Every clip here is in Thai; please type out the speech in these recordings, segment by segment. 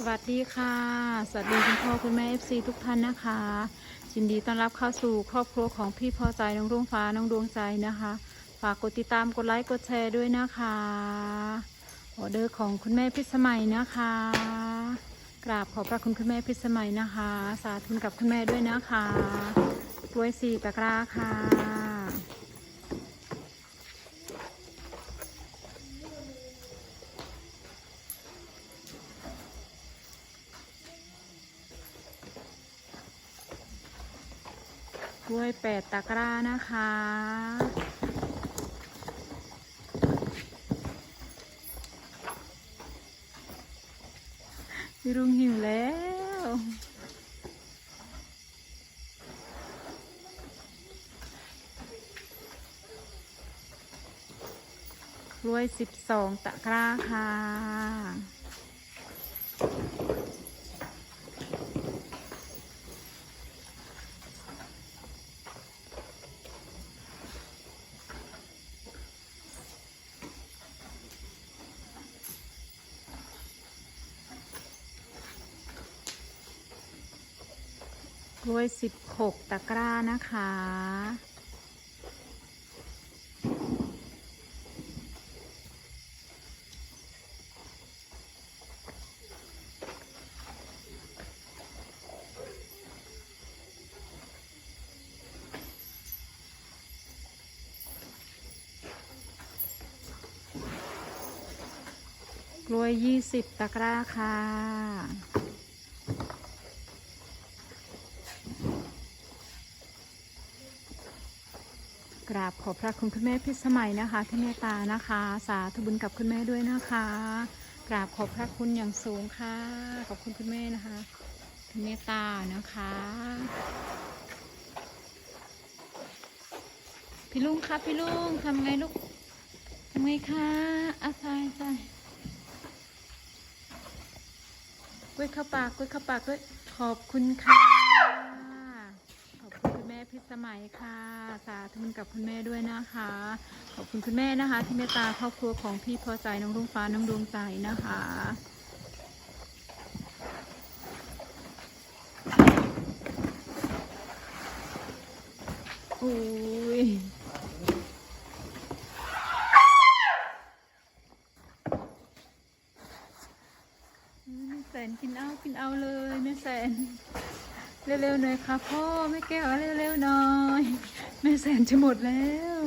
สวัสดีค่ะ สวัสดีคุณพ่อคุณแม่ FC ทุกท่านนะคะยินดีต้อนรับเข้าสู่ครอบครัวของพี่พอใจน้องดวงฟ้าน้องดวงใจนะคะ ฝากกดติดตามกดไลค์กดแชร์ด้วยนะคะออเดอร์ของคุณแม่พิสมัยนะคะ กราบขอบพระคุณคุณแม่พิสมัยนะคะ สาธุกับคุณแม่ด้วยนะคะกล้วยสี่ตะกร้าค่ะ กล้วยแปดตะกร้านะคะ พี่รุงหิวแล้ว กล้วยสิบสองตะกร้าค่ะ กล้วยสิบหกตะกร้านะคะ กล้วยยี่สิบตะกร้าค่ะ ราบขอบพระคุณคุณแม่พิสมัยนะคะที่เมตตานะคะ สาธุบุญกับคุณแม่ด้วยนะคะกราบขอบพระคุณอย่างสูงค่ะขอบคุณคุณแม่นะคะที่เมตตานะคะพี่ลุงครับพี่ลุงทำไงลูกทำไงคะอาซายซายกล้วยเข้าปากกล้วยเข้าปากด้วยขอบคุณค่ะ พิสมัยค่ะ สาธุกับคุณแม่ด้วยนะคะ ขอบคุณคุณแม่นะคะ ที่เมตตาครอบครัวของพี่พอใจน้องดวงฟ้าน้องดวงใจนะคะอุ้ยแม่แสนกินเอากินเอาเลยแม่แสน เร็วๆหน่อยค่ะพ่อแม่แก้วเร็วๆหน่อยแม่แสนจะหมดแล้ว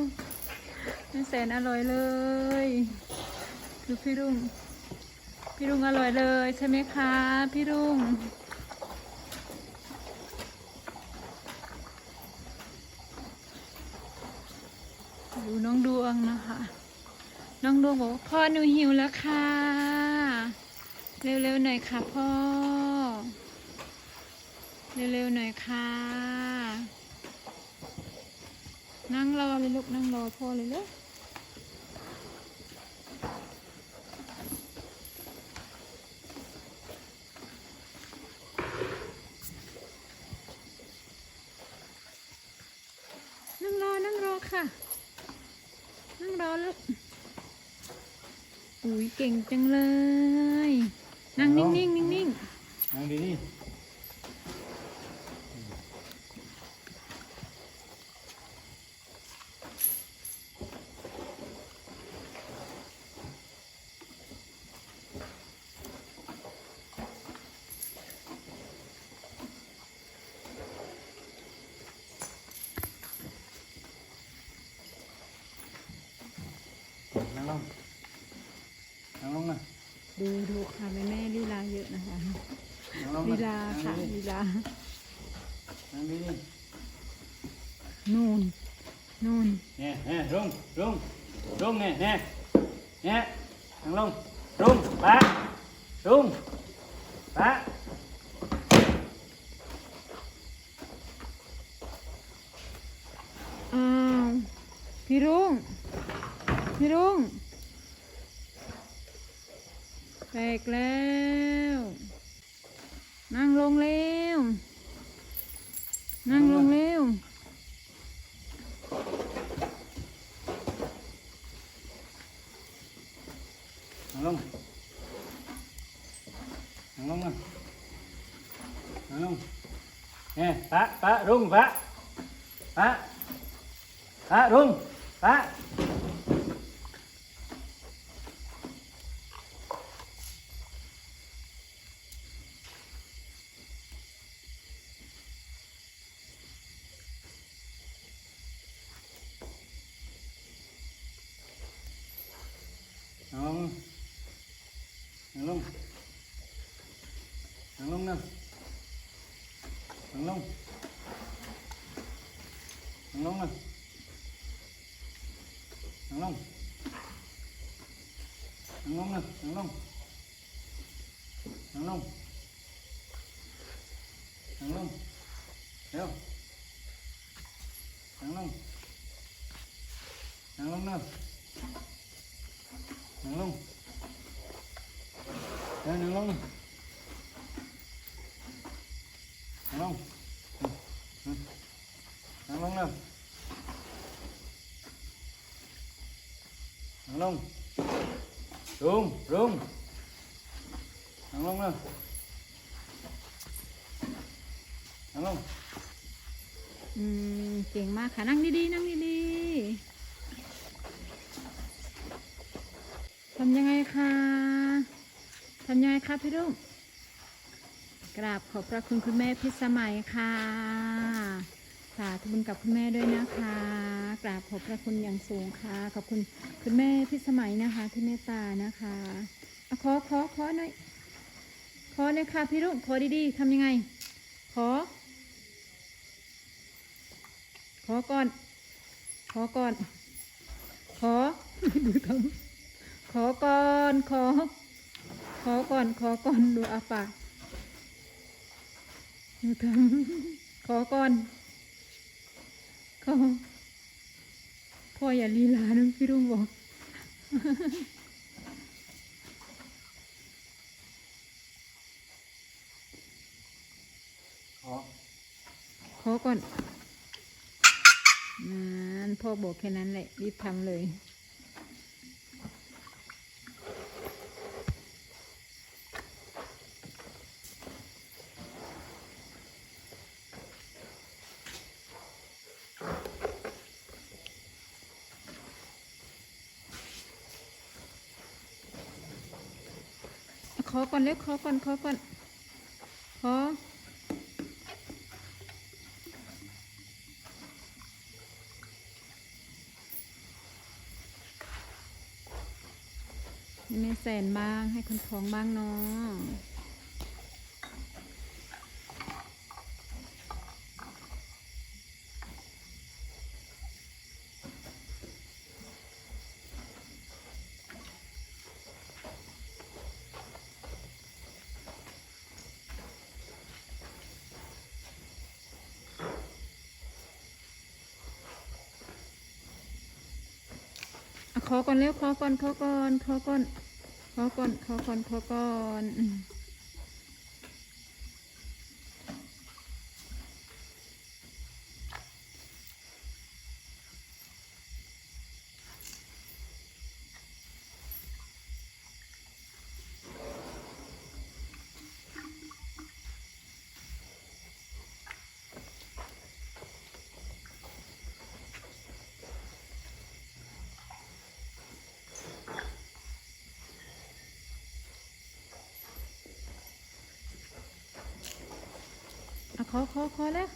แม่แสนอร่อยเลยคือพี่รุ่งพี่รุ่งอร่อยเลยใช่ไหมคะพี่รุ่งดูน้องดวงนะคะน้องดวงบอกพ่อหนูหิวแล้วค่ะ เร็วๆหน่อยค่ะพ่อ เร็วๆหน่อยค่ะ นั่งรอเลยลูกนั่งรอพ่อเลยเลยนั่งรอ นั่งรอค่ะ นั่งรอลูกอุ้ยเก่งจังเลย นั่งนิ่งๆ นั่งลงนั่งลงนะดูดูค่ะแม่แม่ลีลาเยอะนะคะนั่งลงลีนะลาค่ะนั่งดีลีลานั่งดีนี่นู่นนู่นเนี่ยเนี่ยลงลงลงเนี่ยเนี่ยเนี่ยนั่งลงลงปะลงปะ อ้าวพี่รุ่งพี่รุ่งแตกแล้ว นั่งลงเร็ว นั่งลงเร็ว นั่งลงนั่ง ลงนะนั่งลง เนี่ยปะปะรุ่งปะปะปะรุ่งปะนั่งลงนั่งลงนั่งลงนะนั่งลงนั่งลงนะนั่งลงนั่งลงนะนั่งลงนั่งลงนั่งลงเร็วนั่งลงนั่งลงนะนั่งลงเร็วนั่งลงนั่งลงอืมนั่งลงเร็วนั่งลง รุงรุงนั่งลงเร็วนั่งลงอืมเก่งมากค่ะนั่งดีๆนั่งดีๆทำยังไงคะทำยังไงคะพี่รุ่งกราบขอบพระคุณคุณแม่พิสมัยค่ะาธุบุญกับคุณแม่ด้วยนะคะ กราบขอบพระคุณอย่างสูงค่ะ ขอบคุณคุณแม่พิสมัยนะคะ ที่เมตตานะคะอะขอขอขอหน่อยขอเลยค่ะพี่รุ่งขอดีๆทำยังไง ขอ ขอก่อน ขอก่อน ขอดูทำขอก่อนขอ ขอก่อน ขอก่อนดูอาปากดูทำขอก่อน ขอพ่ออย่าลีลานะพี่รุ่งบอกขอขอก่อนนั่นพ่อบอกแค่นั้นแหละรีบทำเลย ขอก่อนเร็วขอก่อนขอก่อนขอแม่แสนบ้างให้คนท้องบ้างเนาะ ขอก่อนเร็วขอก่อนขอก่อนขอก่อนขอก่อนขอก่อนขอก่อน ขอขอขอแล้ว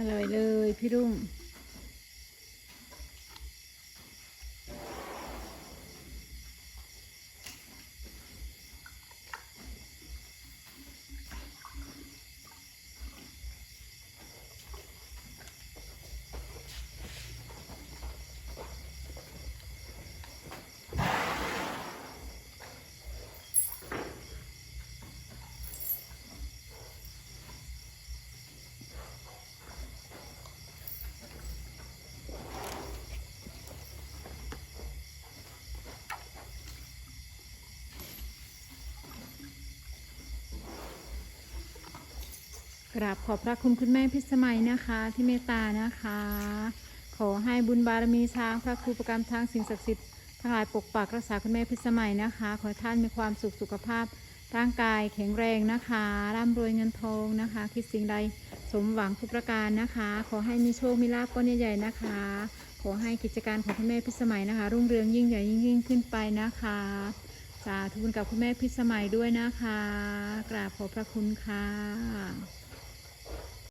อร่อยเลยพี่รุ่ง ราบขอบพระคุณคุณแม่พิสมัยนะคะที่เมตตานะคะ ขอให้บุญบารมีช้างพระครูประกรรมทางสิ่งศักดิ์สิทธิ์ทั้งหลายปกปักรักษาคุณแม่พิสมัยนะคะ ขอท่านมีความสุขสุขภาพร่างกายแข็งแรงนะคะร่ำรวยเงินทองนะคะ คิดสิ่งใดสมหวังทุกประการนะคะ ขอให้มีโชคมีลาภก้อนใหญ่ๆนะคะ ขอให้กิจการของคุณแม่พิสมัยนะคะ รุ่งเรืองยิ่งใหญ่ยิ่งยิ่งขึ้นไปนะคะสาธุบุญกับคุณแม่พิสมัยด้วยนะคะ กราบขอบพระคุณค่ะ